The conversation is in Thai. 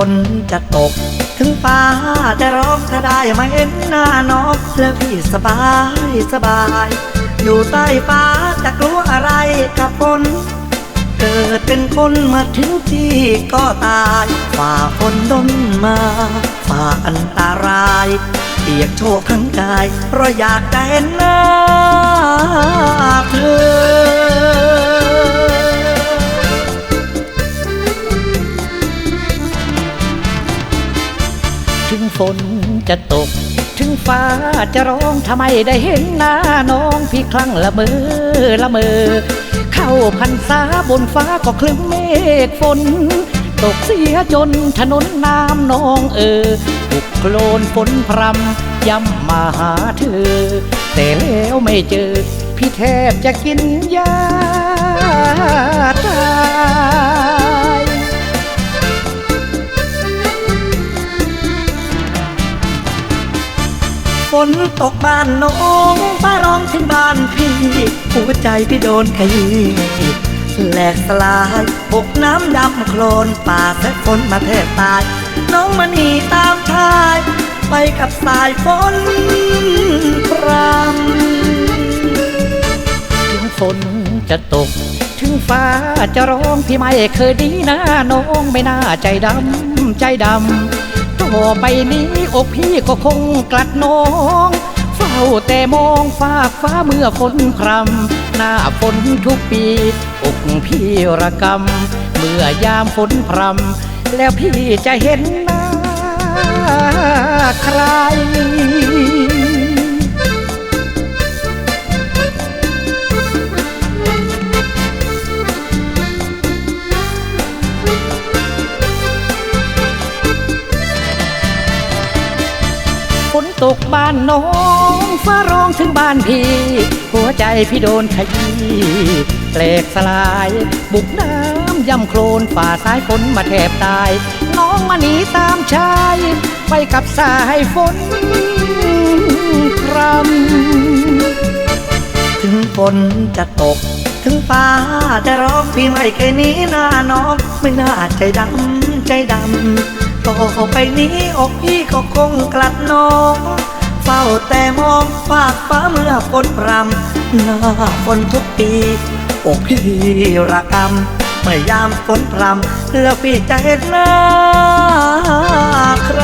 ฝนจะตก ถึงฟ้าจะร้องถ้าได้มาเห็นหน้าน้องแล้วพี่สบายสบาย อยู่ใต้ฟ้าจะกลัวอะไรกับฝนเกิดเป็นคนมาถึงที่ก็ตายฝ่าฝนดนมาฝ่าอันตรายเปียกโชกทั้งกายเพราะอยากได้เห็นหน้าเธอ ฝนจะตก ถึงฟ้าจะร้องทำไมได้เห็นหน้าน้องพี่คลั่งละเมอละเมอ เข้าพันษาบนฟ้าก็คลึ้มเมฆฝน ตกเสียจนถนนน้ำนองเออปุกโคลนฝนพรำย้ำมาหาเธอ แต่แล้วไม่เจอ พี่แทบจะกินยาตา นตกบ้านน้องฟ้าร้องถึงบ้านพี่ หัวใจพี่โดนขยี้แหลกสลายบกน้ำดำโคลนป่าและฝนมาแทบตาย น้องมันหนีตามชาย ไปกับสายฝนพรำถึงฝนจะตก ถึงฟ้าจะร้องพี่ไม่เคยดีนะน้องไม่น่าใจดำใจดำ ต่อไปนี้อกพี่ก็คงกลัดน้อง เฝ้าแต่มองฟากฟ้าเมื่อฝนพรำหน้าฝนทุกปีอกพี่ระกำเมื่อยามฝนพรำแล้วพี่จะเห็นหน้าใคร ตกบ้านน้องฟ้าร้องถึงบ้านพี่ หัวใจพี่โดนขยี้แปลกสลาย บุกน้ำย่ำโคลนฝ่าสายฝนมาแทบตาย น้องมาหนีตามชาย ไปกับสายฝนพรำถึงฝนจะตก ถึงฟ้าจะร้องพี่ไม่เคยหนีหน้าน้องไม่น่าใจดำใจดำ ต่อไปนี้อกพี่ก็คงกลัดน้องเฝ้าแต่มองฝากฟ้าเมื่อฝนพรำหน้าฝนทุกปี อกพี่ระกำเมื่อยามฝนพรำแล้วพี่จะเห็นหน้าใคร